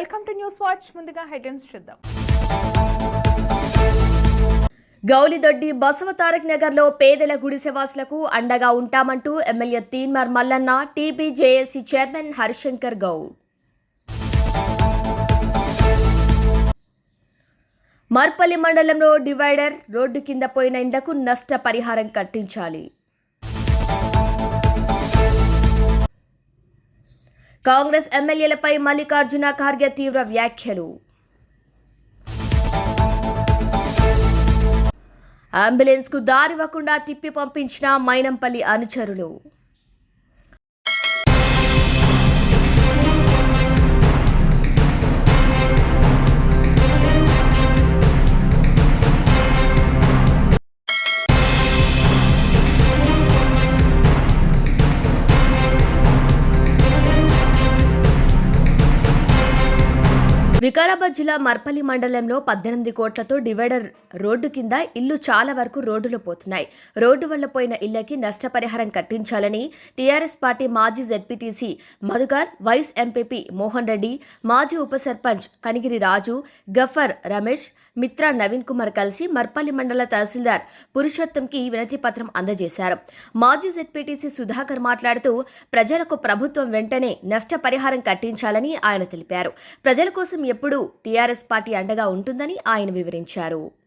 Welcome to news watch. ముందుగా headlines చూద్దాం. గౌలిదొడ్డి బసవ తారక్ నగర్లో పేదల గుడిసెవాసులకు అండగా ఉంటామంటూ MLA Teenmar Mallanna TBJSC chairman Harishankar Goud. Marpalli మండలంలో డివైడర్ రోడ్డు కింద పోయిన ఇండ్లకు నష్టపరిహారం కట్టించాలి. కాంగ్రెస్ ఎమ్మెల్యేలపై మల్లికార్జున ఖార్గే తీవ్ర వ్యాఖ్యలు. అంబులెన్స్కు దారివ్వకుండా తిప్పి పంపించిన మైనంపల్లి అనుచరులు. వికారాబాద్ జిల్లా మర్పల్లి మండలంలో పద్దెనిమిది కోట్లతో డివైడర్ రోడ్డు కింద ఇల్లు చాలా వరకు రోడ్డులో పోతున్నాయి. రోడ్డు వల్ల పోయిన ఇళ్ళకి నష్టపరిహారం కట్టించాలని టీఆర్ఎస్ పార్టీ మాజీ జెడ్పీటీసీ మధుగార్ వైస్ ఎంపీపీ మోహన్ రెడ్డి మాజీ ఉప సర్పంచ్ కనిగిరి రాజు గఫర్ రమేష్ మిత్ర నవీన్ కుమార్ కలిసి మర్పల్లి మండల తహసీల్దార్ పురుషోత్తంకి వినతి పత్రం అందజేశారు. మాజీ జెడ్పీటీసీ సుధాకర్ మాట్లాడుతూ ప్రజలకు ప్రభుత్వం వెంటనే నష్టపరిహారం కట్టించాలని ఆయన తెలిపారు. ప్రజల కోసం ఎప్పుడూ టీఆర్ఎస్ పార్టీ అండగా ఉంటుందని ఆయన వివరించారు.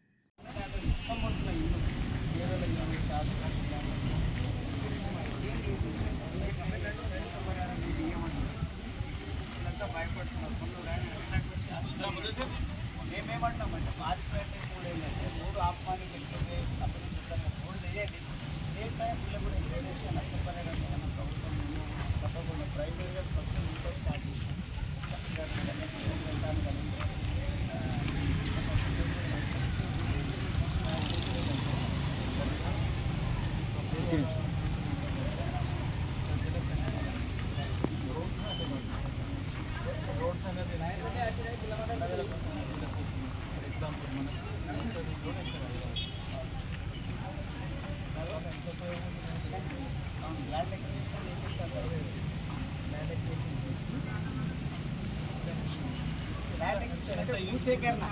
భూసేకరణ.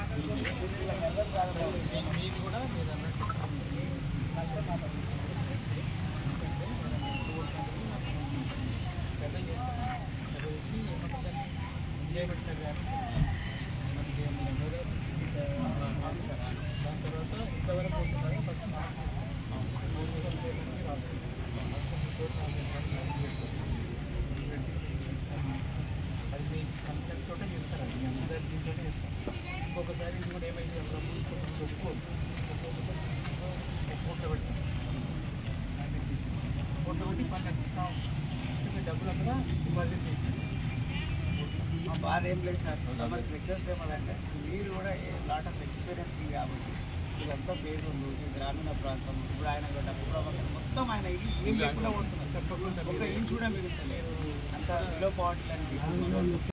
మీది కూడా మీరు అన్నట్టు నష్టం మాత్రం సర్వే చేస్తాం సర్వే చేసి ఏమంటుందని ఎంజాయ్మెంట్ సర్వే అని మనకి ఏమన్నా దాని తర్వాత ఇంతవరకు పోతున్నారు ఫస్ట్ మార్క్ చేస్తాం మున్సిపల్ పేమెంట్కి రాసుకుంటాం కోర్టు అది మీ కన్సెప్ట్ తోటే చేస్తారు అది మీ అందరి దీంతో చేస్తాం ఇంకొకసారి ఇది కూడా ఏమైంది అప్పుడు ఒప్పుకోదు కోర్టులో పెడతాం కోర్టులో పెట్టి పని అనిపిస్తాం మీ డబ్బులు అక్కడ డిపాజిట్ చేసినాం మా బాధ ఏం లేదు సార్. మనకి రిక్వెస్ట్ ఏమంటే మీరు కూడా లాట్ ఆఫ్ ఎక్స్పీరియన్స్ కాబట్టి ఇదంతా పేరుండు ఈ గ్రామీణ ప్రాంతం ఇప్పుడు ఆయన డబ్బు మొత్తం ఆయన ఏం లేకుండా ఉంటున్నారు. ఒక కూడా మిగులుతలేదు అంత బిలో పావర్టీ అని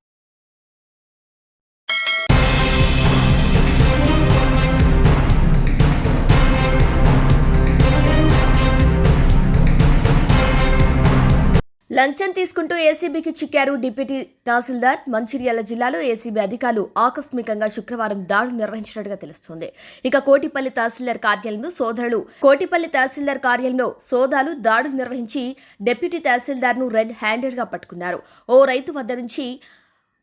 లంచం తీసుకుంటూ ఏసీబీకి చిక్కారు డిప్యూటీ తహసీల్దార్ మంచిర్యాల జిల్లాలో ఏసీబీ అధికారులు ఆకస్మికంగా శుక్రవారం దాడులు నిర్వహించినట్టుగా తెలుస్తోంది. ఇక కోటిపల్లి తహసీల్దార్ కార్యాలయంలో సోదరులు కోటిపల్లి తహసీల్దార్ కార్యాలయంలో సోదాలు దాడులు నిర్వహించి డిప్యూటీ తహసీల్దార్ను రెడ్ హ్యాండెడ్గా పట్టుకున్నారు. ఓ రైతు వద్ద నుంచి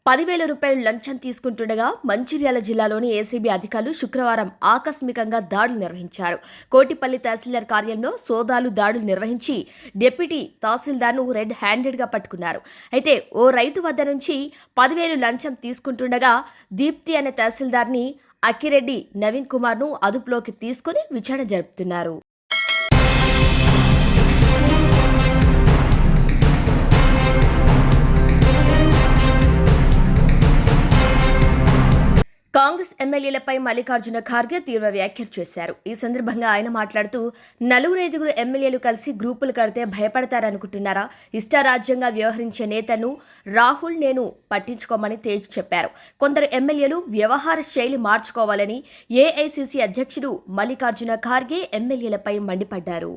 పదివేల రూపాయలు లంచం తీసుకుంటుండగా మంచిర్యాల జిల్లాలోని ఏసీబీ అధికారులు శుక్రవారం ఆకస్మికంగా దాడులు నిర్వహించారు. కోటిపల్లి తహసీల్దార్ కార్యంలో సోదాలు దాడులు నిర్వహించి డిప్యూటీ తహసీల్దార్ను రెడ్ హ్యాండెడ్గా పట్టుకున్నారు. అయితే ఓ రైతు వద్ద నుంచి పదివేలు లంచం తీసుకుంటుండగా దీప్తి అనే తహసీల్దార్ని అక్కిరెడ్డి నవీన్ కుమార్ను అదుపులోకి తీసుకుని విచారణ జరుపుతున్నారు. కాంగ్రెస్ ఎమ్మెల్యేలపై మల్లికార్జున ఖార్గే తీవ్ర వ్యాఖ్యలు చేశారు. ఈ సందర్భంగా ఆయన మాట్లాడుతూ నలుగురు ఐదుగురు ఎమ్మెల్యేలు కలిసి గ్రూపులు కడితే భయపడతారనుకుంటున్నారా? ఇష్టారాజ్యంగా వ్యవహరించే నేతను రాహుల్ నేను పట్టించుకోమని తేల్చి చెప్పారు. కొందరు ఎమ్మెల్యేలు వ్యవహార శైలి మార్చుకోవాలని ఏఐసిసి అధ్యక్షుడు మల్లికార్జున ఖార్గే ఎమ్మెల్యేలపై మండిపడ్డారు.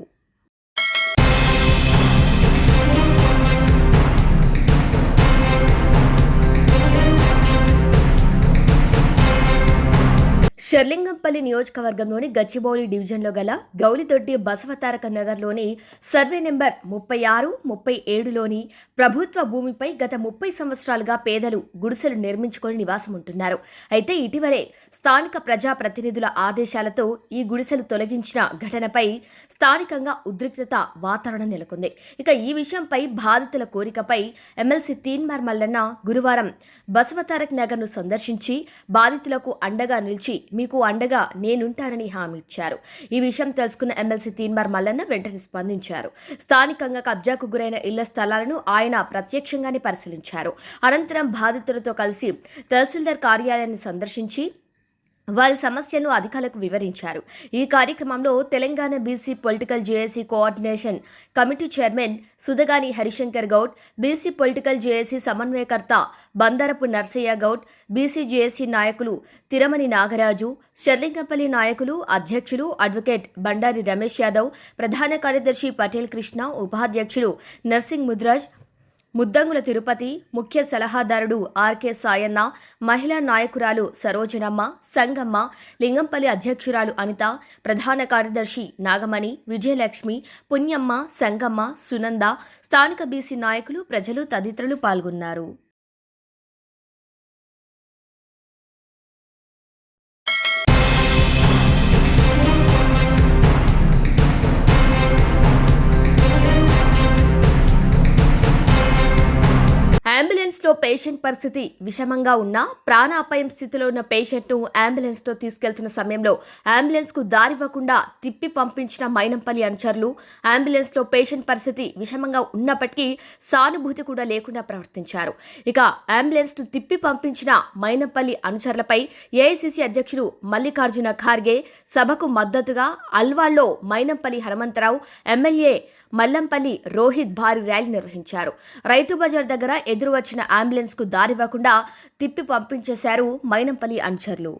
షర్లింగంపల్లి నియోజకవర్గంలోని గచ్చిబౌలి డివిజన్లో గల గౌలిదొడ్డి బసవతారక నగర్లోని సర్వే నెంబర్ ముప్పై ఆరు ముప్పై ఏడులోని ప్రభుత్వ భూమిపై గత ముప్పై సంవత్సరాలుగా పేదలు గుడిసెలు నిర్మించుకొని నివాసం ఉంటున్నారు అయితే ఇటీవలే స్థానిక ప్రజాప్రతినిధుల ఆదేశాలతో ఈ గుడిసెలు తొలగించిన ఘటనపై స్థానికంగా ఉద్రిక్తత వాతావరణం నెలకొంది. ఇక ఈ విషయంపై బాధితుల కోరికపై ఎమ్మెల్సీ తీన్మార్ మల్లన్న గురువారం బసవతారక్ నగర్ను సందర్శించి బాధితులకు అండగా నిలిచి మీకు అండగా నేనుంటానని హామీ ఇచ్చారు. ఈ విషయం తెలుసుకున్న ఎమ్మెల్సీ తీన్మార్ మల్లన్న వెంటనే స్పందించారు. స్థానికంగా కబ్జాకు గురైన ఇళ్ళ స్థలాలను ఆయన ప్రత్యక్షంగానే పరిశీలించారు. అనంతరం బాధితులతో కలిసి తహసీల్దార్ కార్యాలయాన్ని సందర్శించి వారి సమస్యలను అధికారులకు వివరించారు. ఈ కార్యక్రమంలో Telangana BC political JAC coordination committee chairman Sudhagani Harishankar Goud BC political JAC సమన్వయకర్త బందరపు నర్సయ్య గౌడ్ బీసీ జేఏసీ నాయకులు తిరమణి నాగరాజు షర్లింగంపల్లి నాయకులు అధ్యక్షులు అడ్వకేట్ బండారి రమేష్ యాదవ్ ప్రధాన కార్యదర్శి పటేల్ కృష్ణ ఉపాధ్యక్షులు నర్సింగ్ ముద్రాజ్ ముద్దంగుల తిరుపతి ముఖ్య సలహాదారుడు ఆర్కే సాయన్న మహిళా నాయకురాలు సరోజనమ్మ సంగమ్మ లింగంపల్లి అధ్యక్షురాలు అనిత ప్రధాన కార్యదర్శి నాగమణి విజయలక్ష్మి పుణ్యమ్మ సంగమ్మ సునంద స్థానిక బీసీ నాయకులు ప్రజలు తదితరులు పాల్గొన్నారు. అంబులెన్స్లో పేషెంట్ పరిస్థితి విషమంగా ఉన్నా ప్రాణాపాయం స్థితిలో ఉన్న పేషెంట్ను తో తీసుకెళ్తున్న సమయంలో అంబులెన్స్కు దారివ్వకుండా తిప్పి పంపించిన మైనంపల్లి అనుచరులు అంబులెన్స్లో పేషెంట్ పరిస్థితి విషమంగా ఉన్నప్పటికీ సానుభూతి కూడా లేకుండా ప్రవర్తించారు. ఇక అంబులెన్స్ను తిప్పి పంపించిన మైనంపల్లి అనుచరులపై ఏఐసిసి అధ్యక్షుడు మల్లికార్జున ఖార్గే సభకు మద్దతుగా అల్వాల్లో మైనంపల్లి హనుమంతరావు ఎమ్మెల్యే మల్లంపల్లి రోహిత్ భారీ ర్యాలీ నిర్వహించారు. రైతు బజార్ దగ్గర ఎదురు వచ్చిన అంబులెన్స్కు దారివ్వకుండా తిప్పి పంపించేశారు మైనంపల్లి అనుచరులు.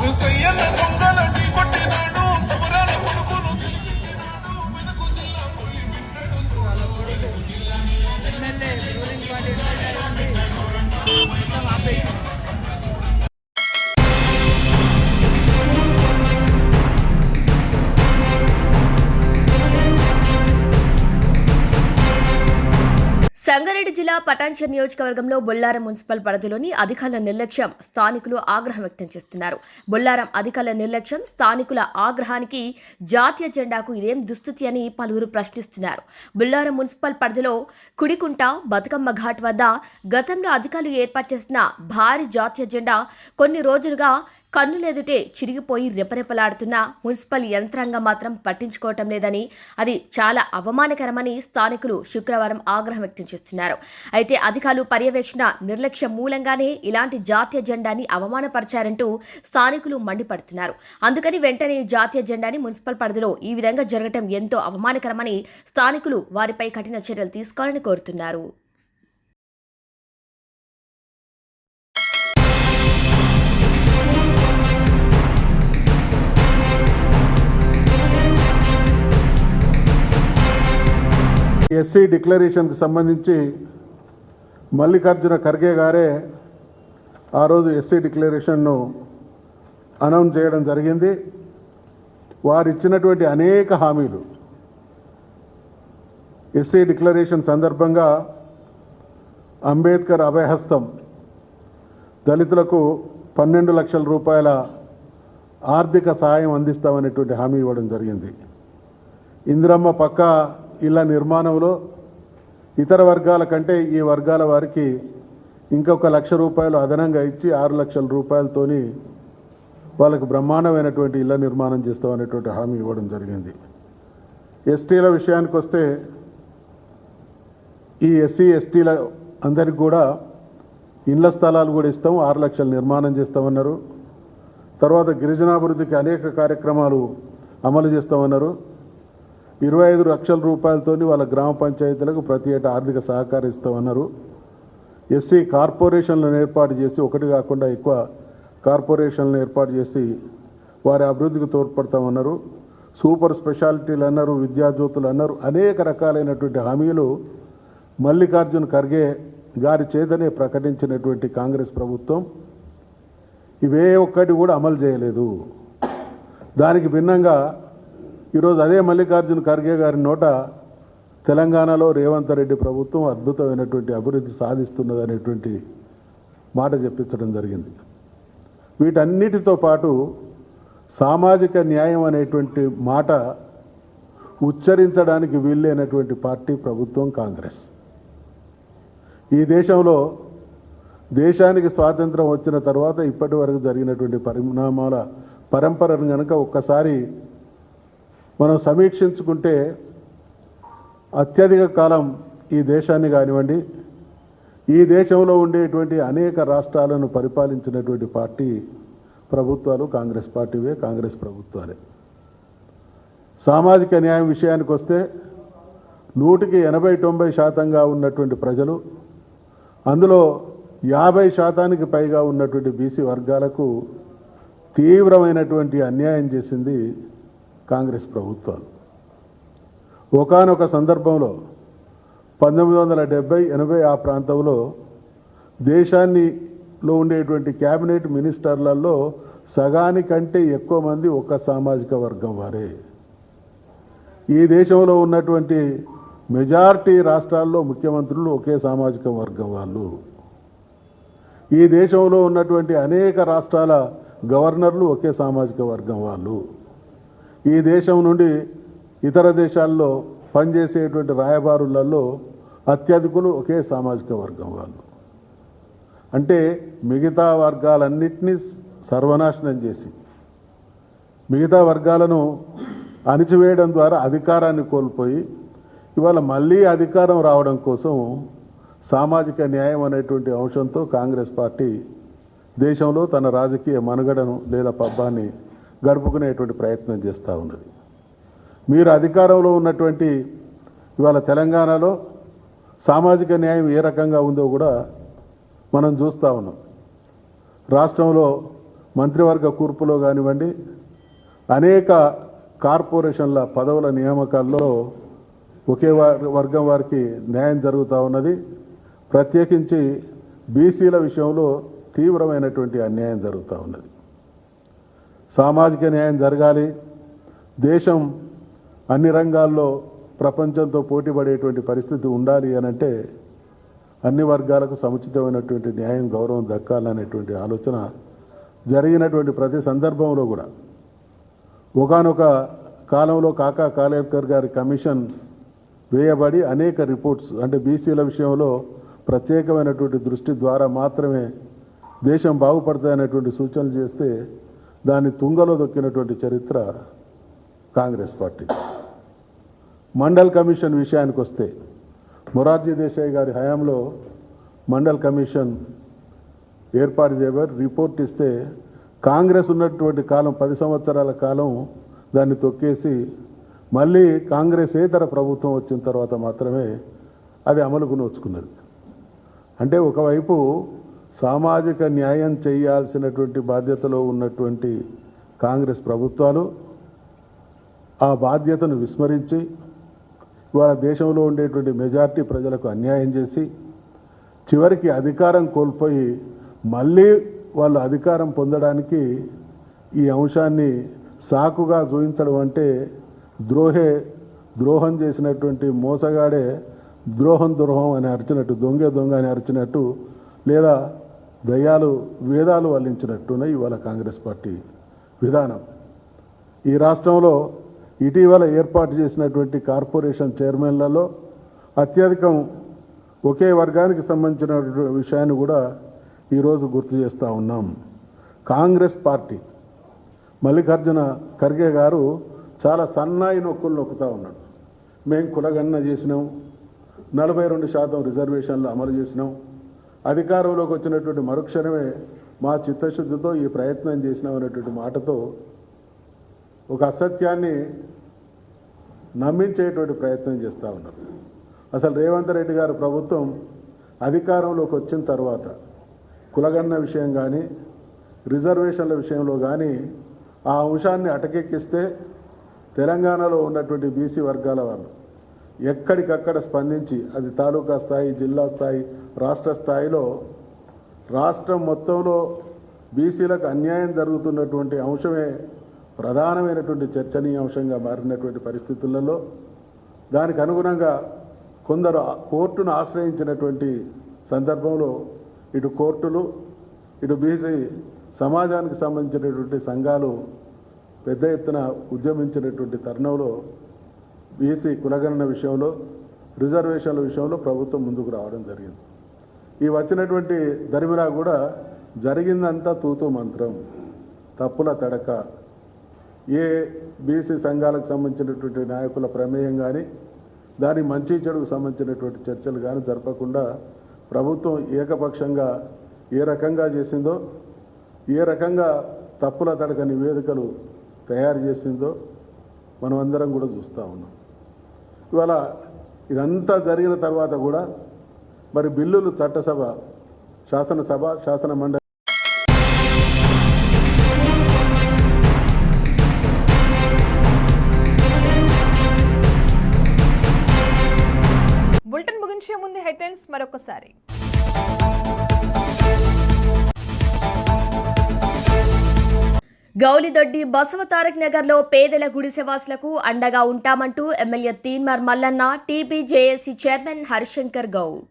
హుసయ్యన్న జిల్లా పటాన్చర్ నియోజకవర్గంలో బొల్లారం మున్సిపల్ పరిధిలోని అధికారుల నిర్లక్ష్యం స్థానికులు ఆగ్రహం వ్యక్తం చేస్తున్నారు. బొల్లారం అధికారుల నిర్లక్ష్యం స్థానికుల ఆగ్రహానికి జాతీయ జెండాకు ఇదేం దుస్థితి అని పలువురు ప్రశ్నిస్తున్నారు. బొల్లారం మున్సిపల్ పరిధిలో కుడికుంట బతుకమ్మ ఘాట్ వద్ద గతంలో అధికారులు ఏర్పాటు చేసిన భారీ జాతీయ జెండా కొన్ని రోజులుగా కన్నులెదుటే చిరిగిపోయి రెపరెపలాడుతున్న మున్సిపల్ యంత్రాంగం మాత్రం పట్టించుకోవటం లేదని అది చాలా అవమానకరమని స్థానికులు శుక్రవారం ఆగ్రహం వ్యక్తం చేస్తున్నారు. అయితే అధికారులు పర్యవేక్షణ నిర్లక్ష్యం మూలంగానే ఇలాంటి జాతీయ జెండాని అవమానపరిచారంటూ స్థానికులు మండిపడుతున్నారు. అందుకని వెంటనే జాతీయ జెండాని మున్సిపల్ పరిధిలో ఈ విధంగా జరగటం ఎంతో అవమానకరమని స్థానికులు వారిపై కఠిన చర్యలు తీసుకోవాలని కోరుతున్నారు. ఎస్సీ డిక్లరేషన్కి సంబంధించి మల్లికార్జున ఖర్గే గారే ఆ రోజు ఎస్సీ డిక్లరేషన్ను అనౌన్స్ చేయడం జరిగింది. వారు ఇచ్చినటువంటి అనేక హామీలు. ఎస్సీ డిక్లరేషన్ సందర్భంగా అంబేద్కర్ అభయహస్తం దళితులకు పన్నెండు లక్షల రూపాయల ఆర్థిక సహాయం అందిస్తామనేటువంటి హామీ ఇవ్వడం జరిగింది. ఇందిరమ్మ పక్క ఇళ్ళ నిర్మాణంలో ఇతర వర్గాల కంటే ఈ వర్గాల వారికి ఇంకొక లక్ష రూపాయలు అదనంగా ఇచ్చి ఆరు లక్షల రూపాయలతోని వాళ్ళకు బ్రహ్మాండమైనటువంటి ఇళ్ళ నిర్మాణం చేస్తామనేటువంటి హామీ ఇవ్వడం జరిగింది. ఎస్టీల విషయానికి వస్తే ఈ ఎస్సీ ఎస్టీల అందరికి కూడా ఇండ్ల స్థలాలు కూడా ఇస్తాం ఆరు లక్షలు నిర్మాణం చేస్తామన్నారు. తర్వాత గిరిజనాభివృద్ధికి అనేక కార్యక్రమాలు అమలు చేస్తామన్నారు. ఇరవై ఐదు లక్షల రూపాయలతోని వాళ్ళ గ్రామ పంచాయతీలకు ప్రతి ఏటా ఆర్థిక సహకరిస్తామన్నారు ఎస్సీ కార్పొరేషన్లను ఏర్పాటు చేసి ఒకటి కాకుండా ఎక్కువ కార్పొరేషన్లను ఏర్పాటు చేసి వారి అభివృద్ధికి తోడ్పడతామన్నారు. సూపర్ స్పెషాలిటీలు అన్నారు విద్యాజ్యోతులు అన్నారు అనేక రకాలైనటువంటి హామీలు మల్లికార్జున్ ఖర్గే గారి చేతనే ప్రకటించినటువంటి కాంగ్రెస్ ప్రభుత్వం. ఇవే ఒక్కటి కూడా అమలు చేయలేదు. దానికి భిన్నంగా ఈరోజు అదే మల్లికార్జున ఖర్గే గారి నోట తెలంగాణలో రేవంత్ రెడ్డి ప్రభుత్వం అద్భుతమైనటువంటి అభివృద్ధి సాధిస్తున్నదనేటువంటి మాట చెప్పించడం జరిగింది. వీటన్నిటితో పాటు సామాజిక న్యాయం అనేటువంటి మాట ఉచ్చరించడానికి వీల్లేనటువంటి పార్టీ ప్రభుత్వం కాంగ్రెస్. ఈ దేశంలో దేశానికి స్వాతంత్రం వచ్చిన తర్వాత ఇప్పటి వరకు జరిగినటువంటి పరిణామాల పరంపరను కనుక ఒక్కసారి మనం సమీక్షించుకుంటే అత్యధిక కాలం ఈ దేశాన్ని కానివ్వండి ఈ దేశంలో ఉండేటువంటి అనేక రాష్ట్రాలను పరిపాలించినటువంటి పార్టీ ప్రభుత్వాలు కాంగ్రెస్ పార్టీవే కాంగ్రెస్ ప్రభుత్వాలే. సామాజిక న్యాయం విషయానికి వస్తే నూటికి ఎనభై తొంభై శాతంగా ఉన్నటువంటి ప్రజలు అందులో యాభై శాతానికి పైగా ఉన్నటువంటి బీసీ వర్గాలకు తీవ్రమైనటువంటి అన్యాయం చేసింది కాంగ్రెస్ ప్రభుత్వాలు. ఒకానొక సందర్భంలో పంతొమ్మిది వందల డెబ్బై ఎనభై ఆ ప్రాంతంలో దేశాన్నిలో ఉండేటువంటి క్యాబినెట్ మినిస్టర్లలో సగానికంటే ఎక్కువ మంది ఒక సామాజిక వర్గం వారే. ఈ దేశంలో ఉన్నటువంటి మెజారిటీ రాష్ట్రాల్లో ముఖ్యమంత్రులు ఒకే సామాజిక వర్గం వాళ్ళు. ఈ దేశంలో ఉన్నటువంటి అనేక రాష్ట్రాల గవర్నర్లు ఒకే సామాజిక వర్గం వాళ్ళు. ఈ దేశం నుండి ఇతర దేశాల్లో పనిచేసేటువంటి రాయబారులలో అత్యధికులు ఒకే సామాజిక వర్గం వాళ్ళు. అంటే మిగతా వర్గాలన్నింటినీ సర్వనాశనం చేసి మిగతా వర్గాలను అణిచివేయడం ద్వారా అధికారాన్ని కోల్పోయి ఇవాళ మళ్ళీ అధికారం రావడం కోసం సామాజిక న్యాయం అనేటువంటి అంశంతో కాంగ్రెస్ పార్టీ దేశంలో తన రాజకీయ మనుగడను లేదా పబ్బాన్ని గడుపుకునేటువంటి ప్రయత్నం చేస్తూ ఉన్నది. మీరు అధికారంలో ఉన్నటువంటి ఇవాళ తెలంగాణలో సామాజిక న్యాయం ఏ రకంగా ఉందో కూడా మనం చూస్తూ ఉన్నాం. రాష్ట్రంలో మంత్రివర్గ కూర్పులో కానివ్వండి అనేక కార్పొరేషన్ల పదవుల నియామకాల్లో ఒకే వర్గం వారికి న్యాయం జరుగుతూ ఉన్నది. ప్రత్యేకించి బీసీల విషయంలో తీవ్రమైనటువంటి అన్యాయం జరుగుతూ ఉన్నది. సామాజిక న్యాయం జరగాలి. దేశం అన్ని రంగాల్లో ప్రపంచంతో పోటీపడేటువంటి పరిస్థితి ఉండాలి అని అంటే అన్ని వర్గాలకు సముచితమైనటువంటి న్యాయం గౌరవం దక్కాలనేటువంటి ఆలోచన జరిగినటువంటి ప్రతి సందర్భంలో కూడా. ఒకానొక కాలంలో కాకా కాలేకర్ గారి కమిషన్ వేయబడి అనేక రిపోర్ట్స్ అంటే బీసీల విషయంలో ప్రత్యేకమైనటువంటి దృష్టి ద్వారా మాత్రమే దేశం బాగుపడుతుందనేటువంటి సూచనలు చేస్తే దాన్ని తుంగలో దొక్కినటువంటి చరిత్ర కాంగ్రెస్ పార్టీ. మండల్ కమిషన్ విషయానికి వస్తే మొరార్జీ దేశాయ్ గారి హయాంలో మండల్ కమిషన్ ఏర్పాటు చేయబడి రిపోర్ట్ ఇస్తే కాంగ్రెస్ ఉన్నటువంటి కాలం పది సంవత్సరాల కాలం దాన్ని తొక్కేసి మళ్ళీ కాంగ్రెసేతర ప్రభుత్వం వచ్చిన తర్వాత మాత్రమే అది అమలుకు నోచుకున్నది. అంటే ఒకవైపు సామాజిక న్యాయం చేయాల్సినటువంటి బాధ్యతలో ఉన్నటువంటి కాంగ్రెస్ ప్రభుత్వాలు ఆ బాధ్యతను విస్మరించి ఇవాళ దేశంలో ఉండేటువంటి మెజార్టీ ప్రజలకు అన్యాయం చేసి చివరికి అధికారం కోల్పోయి మళ్ళీ వాళ్ళు అధికారం పొందడానికి ఈ అంశాన్ని సాకుగా చూపించడం అంటే ద్రోహే ద్రోహం చేసినటువంటి మోసగాడే ద్రోహం ద్రోహం అని అరిచినట్టు దొంగే దొంగ అని అరిచినట్టు లేదా దయ్యాలు వేదాలు వల్లించినట్టునే ఇవాళ కాంగ్రెస్ పార్టీ విధానం. ఈ రాష్ట్రంలో ఇటీవల ఏర్పాటు చేసినటువంటి కార్పొరేషన్ చైర్మన్లలో అత్యధికం ఒకే వర్గానికి సంబంధించిన విషయాన్ని కూడా ఈరోజు గుర్తు చేస్తూ ఉన్నాం. కాంగ్రెస్ పార్టీ మల్లికార్జున ఖర్గే గారు చాలా సన్నాయి నొక్కులు నొక్కుతూ ఉన్నాడు. మేము కులగన్న చేసినాం నలభై రెండు శాతం రిజర్వేషన్లు అమలు చేసినాం అధికారంలోకి వచ్చినటువంటి మరుక్షణమే మా చిత్తశుద్ధితో ఈ ప్రయత్నం చేసినామనేటువంటి మాటతో ఒక అసత్యాన్ని నమ్మించేటువంటి ప్రయత్నం చేస్తూ ఉన్నారు. అసలు రేవంత్ రెడ్డి గారు ప్రభుత్వం అధికారంలోకి వచ్చిన తర్వాత కులగన్న విషయం కానీ రిజర్వేషన్ల విషయంలో కానీ ఆ అంశాన్ని అటకెక్కిస్తే తెలంగాణలో ఉన్నటువంటి బీసీ వర్గాల వాళ్ళు ఎక్కడికక్కడ స్పందించి అది తాలూకా స్థాయి జిల్లా స్థాయి రాష్ట్ర స్థాయిలో రాష్ట్రం మొత్తంలో బీసీలకు అన్యాయం జరుగుతున్నటువంటి అంశమే ప్రధానమైనటువంటి చర్చనీయాంశంగా మారినటువంటి పరిస్థితులలో దానికి అనుగుణంగా కొందరు కోర్టును ఆశ్రయించినటువంటి సందర్భంలో ఇటు కోర్టులు ఇటు బీసీ సమాజానికి సంబంధించినటువంటి సంఘాలు పెద్ద ఎత్తున ఉద్యమించినటువంటి తరుణంలో బీసీ కులగణన విషయంలో రిజర్వేషన్ల విషయంలో ప్రభుత్వం ముందుకు రావడం జరిగింది. ఈ వచ్చినటువంటి దరిమిలా కూడా జరిగిందంతా తూతూ మంత్రం తప్పుల తడక. ఏ బీసీ సంఘాలకు సంబంధించినటువంటి నాయకుల ప్రమేయం కానీ దాని మంచి చెడుకు సంబంధించినటువంటి చర్చలు కానీ జరపకుండా ప్రభుత్వం ఏకపక్షంగా ఏ రకంగా చేసిందో ఏ రకంగా తప్పుల తడక నివేదికలు తయారు చేసిందో మనం అందరం కూడా చూస్తూ ఉన్నాం. ఇవాళ ఇదంతా జరిగిన తర్వాత కూడా మరి బిల్లులు చట్టసభ శాసనసభ శాసన మండలి బులెటిన్ ముగించే ముందు హెడ్లైన్స్ మరొకసారి. గౌలిదొడ్డి బసవ తారక్ నగర్లో పేదల గుడిసెవాసులకు అండగా ఉంటామంటూ MLA Teenmar Mallanna TBJAC chairman Harishankar Goud.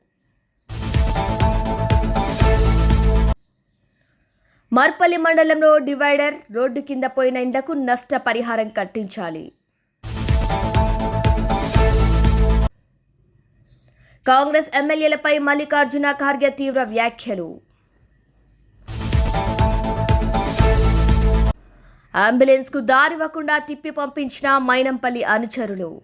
Marpalli మండలంలో డివైడర్ రోడ్డు కింద పోయిన ఇండ్లకు నష్టపరిహారం కట్టించాలి. కాంగ్రెస్ ఎమ్మెల్యేలపై మల్లికార్జున ఖార్గే తీవ్ర వ్యాఖ్యలు. అంబులెన్స్కు దారివ్వకుండా తిప్పి పంపించిన మైనంపల్లి అనుచరులు.